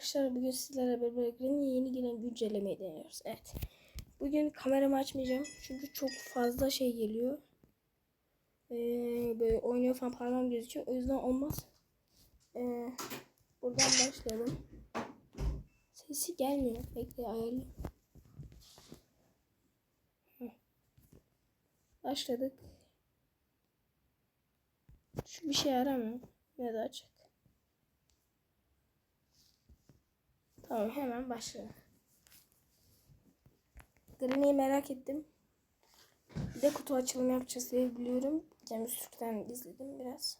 Arkadaşlar bugün sizlerle beraber yeni gelen güncellemeyi deniyoruz. Evet. Bugün kameramı açmayacağım. Çünkü çok fazla şey geliyor. Ee, böyle oynuyor falan parmağım gözüküyor. O yüzden olmaz. Ee, buradan başlayalım. Sesi gelmiyor. Bekle ayarlayayım. Başladık. Şu bir şey aramıyor. Ne de açık. Tamam hemen başlayalım. Granny'i merak ettim. Bir de kutu açılımı yapacağız diye biliyorum. Cem Türk'ten izledim biraz.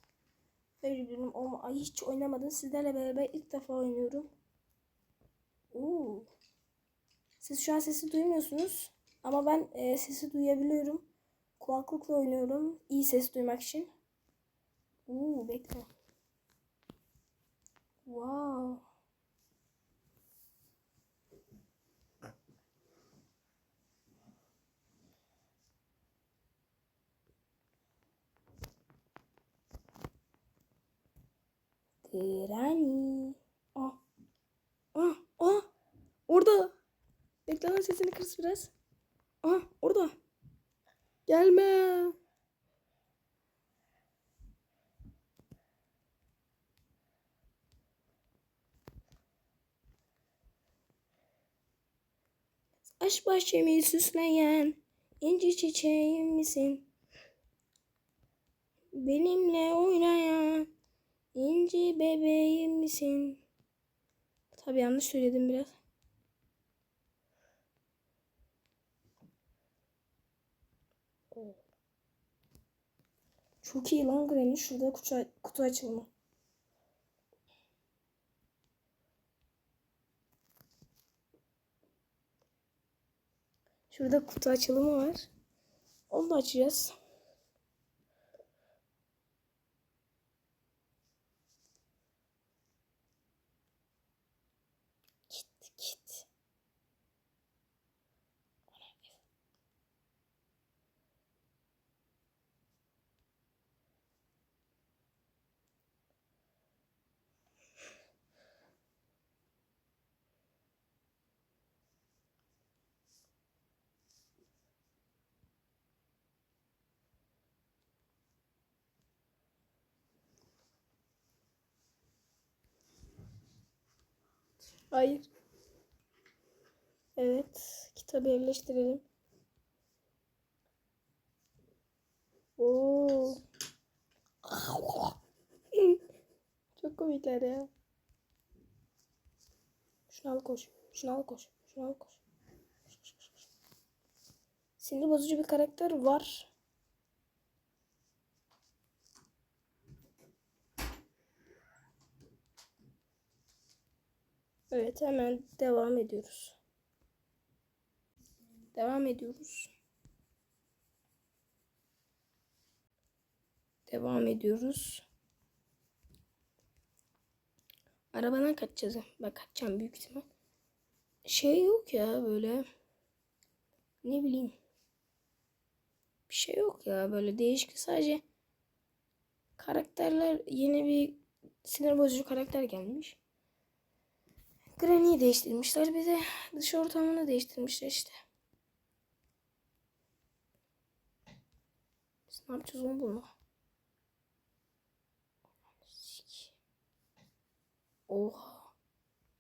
Öyle biliyorum ama ay hiç oynamadım. Sizlerle beraber ilk defa oynuyorum. Oo. Siz şu an sesi duymuyorsunuz. Ama ben e, sesi duyabiliyorum. Kulaklıkla oynuyorum. İyi ses duymak için. Oo bekle. Granny. Ah. Ah. Ah. Orada. Bekle lan sesini kıs biraz. Ah. Orada. Gelme. Aşk bahçemi süsleyen inci çiçeğim misin? Benimle oynayan inci bebeğim misin? Tabii yanlış söyledim biraz. Çok iyi lan Granny. Şurada kutu, kutu açılımı. Şurada kutu açılımı var. Onu da açacağız. Hayır. Evet. Kitabı yerleştirelim. Oo. Çok komikler ya. Şunu al koş. Şunu al koş. Şunu al koş. Sinir bozucu bir karakter var. Evet hemen devam ediyoruz. Devam ediyoruz. Devam ediyoruz. Arabadan kaçacağız. Bak kaçacağım büyük ihtimal. Şey yok ya böyle. Ne bileyim. Bir şey yok ya böyle değişik sadece karakterler yeni bir sinir bozucu karakter gelmiş. Granny'i değiştirmişler. Bir de dış ortamını değiştirmişler işte. Biz ne yapacağız onu bunu? Oha.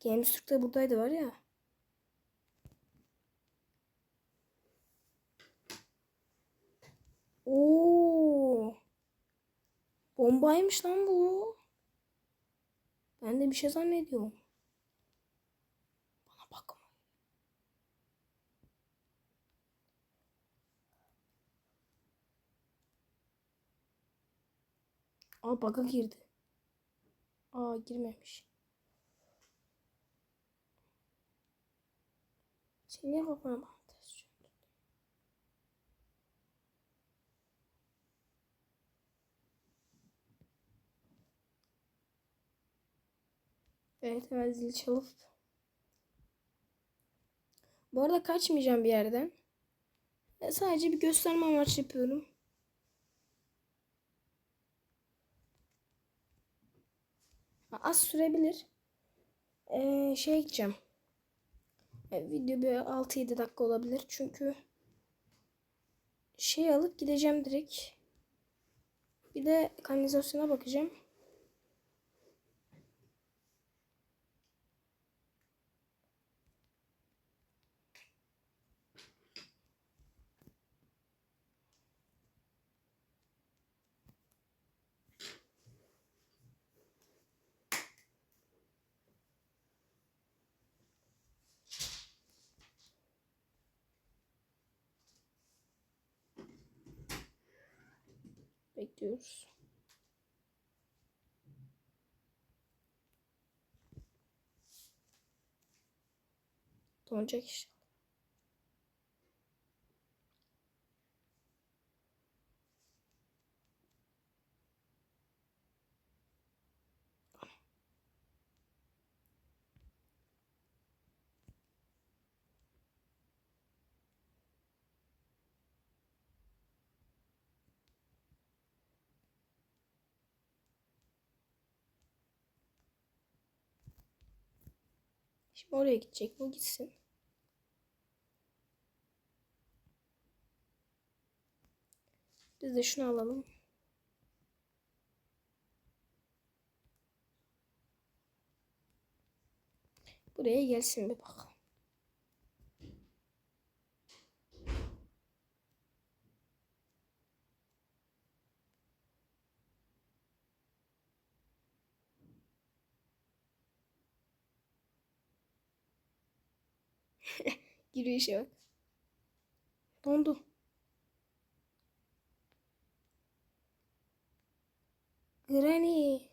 Games Türk'te buradaydı var ya. Oo. Bombaymış lan bu. Ben de bir şey zannediyorum. Bana bakma. Aa bug'a girdi. Aa girmemiş. Sen niye kafana çöndün? Evet hemen zil çalıp Bu arada kaçmayacağım bir yerden. E, Sadece bir gösterme amaçlı yapıyorum. Az sürebilir. Ee, şey gideceğim. E, video bir 6-7 dakika olabilir. Çünkü şey alıp gideceğim direkt. Bir de kanalizasyona bakacağım. Bekliyoruz. Donacak işte. Şimdi oraya gidecek. Bu gitsin. Biz de şunu alalım. Buraya gelsin bir bak. Giriyor işe bak. Dondu. Granny.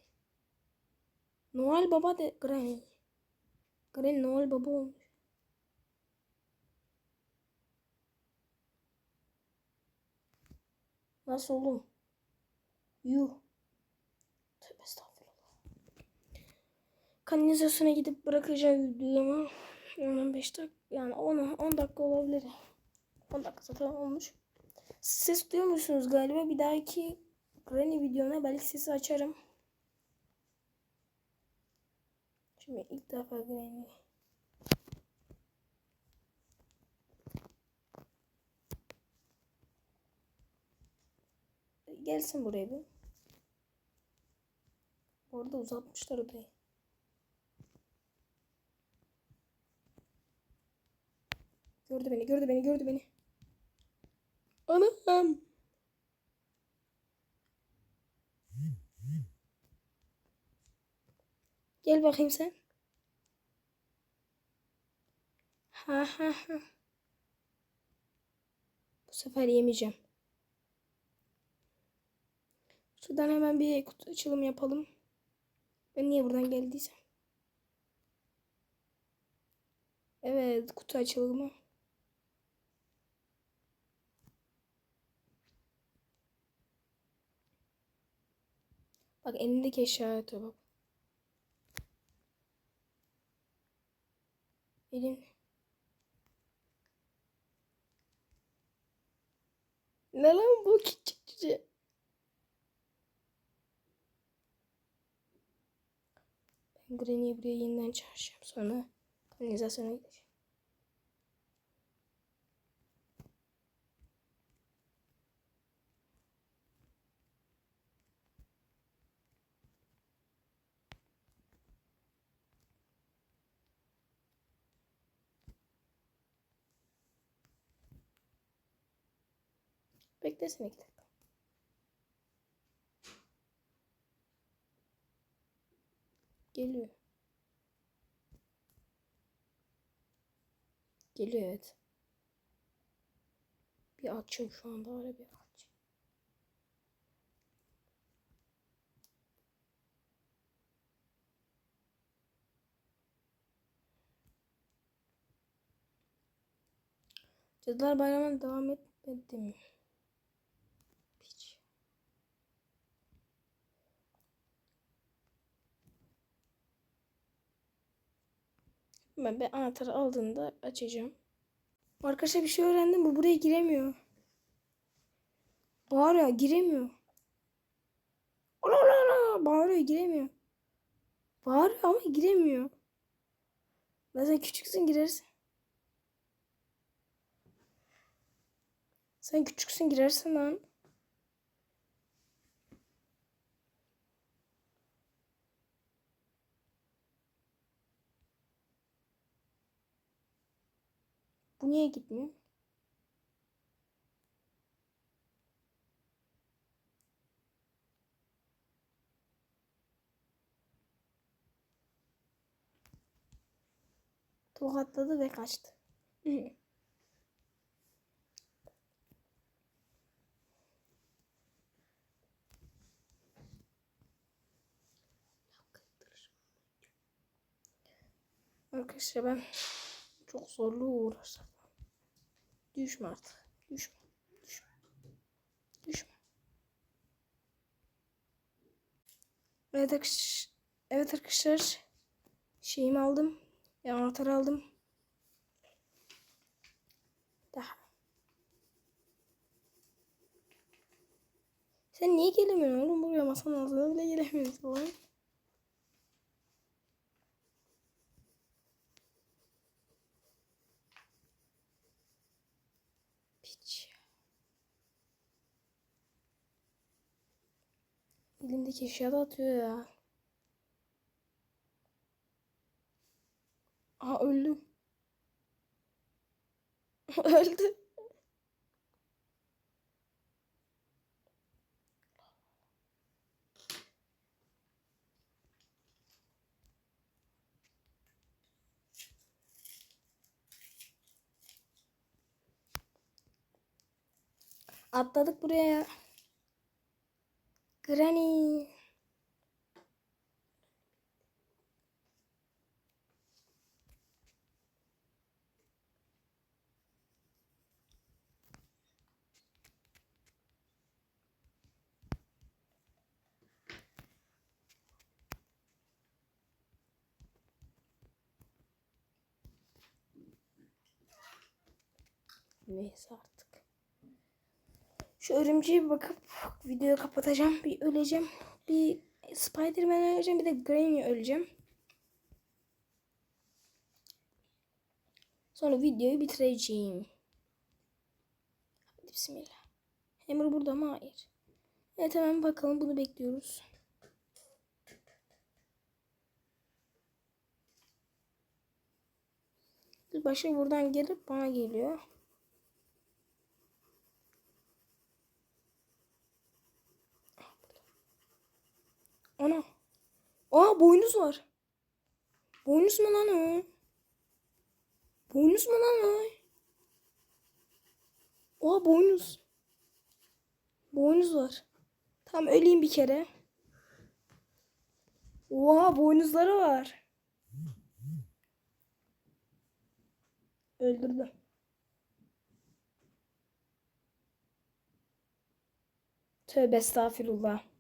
Noel Baba de Granny. Granny Noel Baba olmuş. Nasıl oğlum? Yuh. Tövbe estağfurullah. Kanalizasyona gidip bırakacağım videomu. 15 dakika yani 10 10 dakika olabilir. 10 dakika zaten olmuş. Ses duyuyor musunuz galiba? Bir dahaki Granny videona belki sesi açarım. Şimdi ilk defa Granny. Gelsin buraya bir. Orada uzatmışlar odayı. Gördü beni, gördü beni, gördü beni. Anam. Gel bakayım sen. Ha ha ha. Bu sefer yemeyeceğim. Şuradan hemen bir kutu açılım yapalım. Ben niye buradan geldiysem. Evet kutu açılımı. Bak elindeki eşyaya bak. Elim. Ne lan bu küçük cüce? Ben Granny'i buraya yeniden çağıracağım. Sonra kanalizasyona gideceğim. Beklesene iki dakika. Geliyor. Geliyor evet. Bir açım şu anda öyle bir aç. Cadılar Bayramı'na devam etmedi mi? Hiç. Ben bir anahtarı aldığında açacağım. Arkadaşlar bir şey öğrendim. Bu buraya giremiyor. Bağırıyor giremiyor. Ola ola ola bağırıyor giremiyor. Bağırıyor ama giremiyor. Lan sen küçüksün girersin. Sen küçüksün girersin lan. Niye gitmiyor? Tokatladı ve kaçtı. Arkadaşlar ben çok zorlu uğraştım. Düşme artık. Düşme. Düşme. Düşme. Evet arkadaşlar. Evet arkadaşlar. Şeyimi aldım. Anahtarı aldım. Daha. Sen niye gelemiyorsun oğlum buraya masanın altına bile gelemiyorsun lan. Elimdeki eşya da atıyor ya. Aa öldüm. Öldü. Atladık buraya. Granny. Neyse artık. Şu örümceğe bakıp videoyu kapatacağım. Bir öleceğim. Bir Spiderman öleceğim. Bir de Granny öleceğim. Sonra videoyu bitireceğim. Hadi bismillah. Hammer burada mı? Hayır. Evet hemen bakalım. Bunu bekliyoruz. Başı buradan gelip bana geliyor. Ana. Aa boynuz var. Boynuz mu lan o? Boynuz mu lan o? Oha boynuz. Boynuz var. Tamam öleyim bir kere. Oha boynuzları var. Öldürdüm. Tövbe estağfirullah.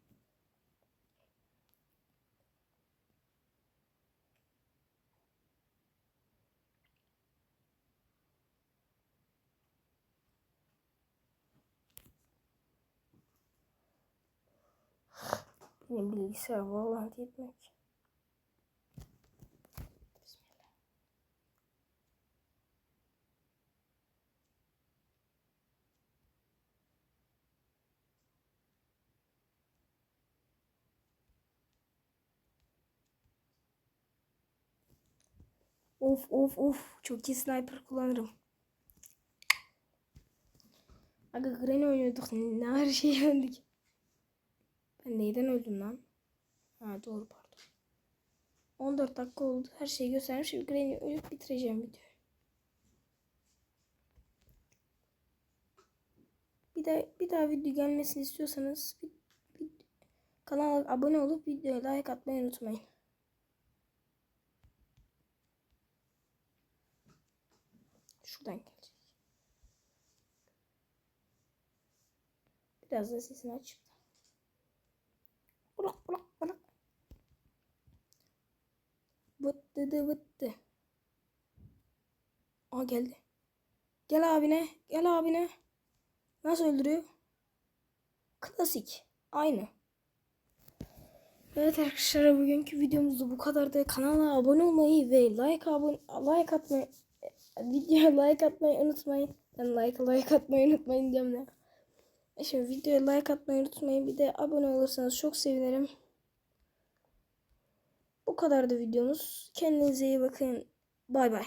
Bilgisayar vallahi. Bismillah. Of of of çok iyi sniper kullanırım. Aga Granny oynuyorduk. Ne her şeyi öldük. Ben neyden öldüm lan? Ha doğru pardon. 14 dakika oldu. Her şeyi göstermiş. Şimdi Granny'i ölüp bitireceğim videoyu. Bir daha, bir daha video gelmesini istiyorsanız bir, bir, kanala abone olup videoya like atmayı unutmayın. Şuradan gelecek. Biraz da sesini açıp da. Bırak bırak bırak. Vıttı. Aa geldi. Gel abine. Gel abine. Nasıl öldürüyor? Klasik. Aynı. Evet arkadaşlar bugünkü videomuz da bu kadardı. Kanala abone olmayı ve like abone like atmayı videoya like atmayı unutmayın. Ben like like atmayı unutmayın diyorum ya. E Şimdi videoya like atmayı unutmayın. Bir de abone olursanız çok sevinirim. Bu kadardı videomuz. Kendinize iyi bakın. Bay bay.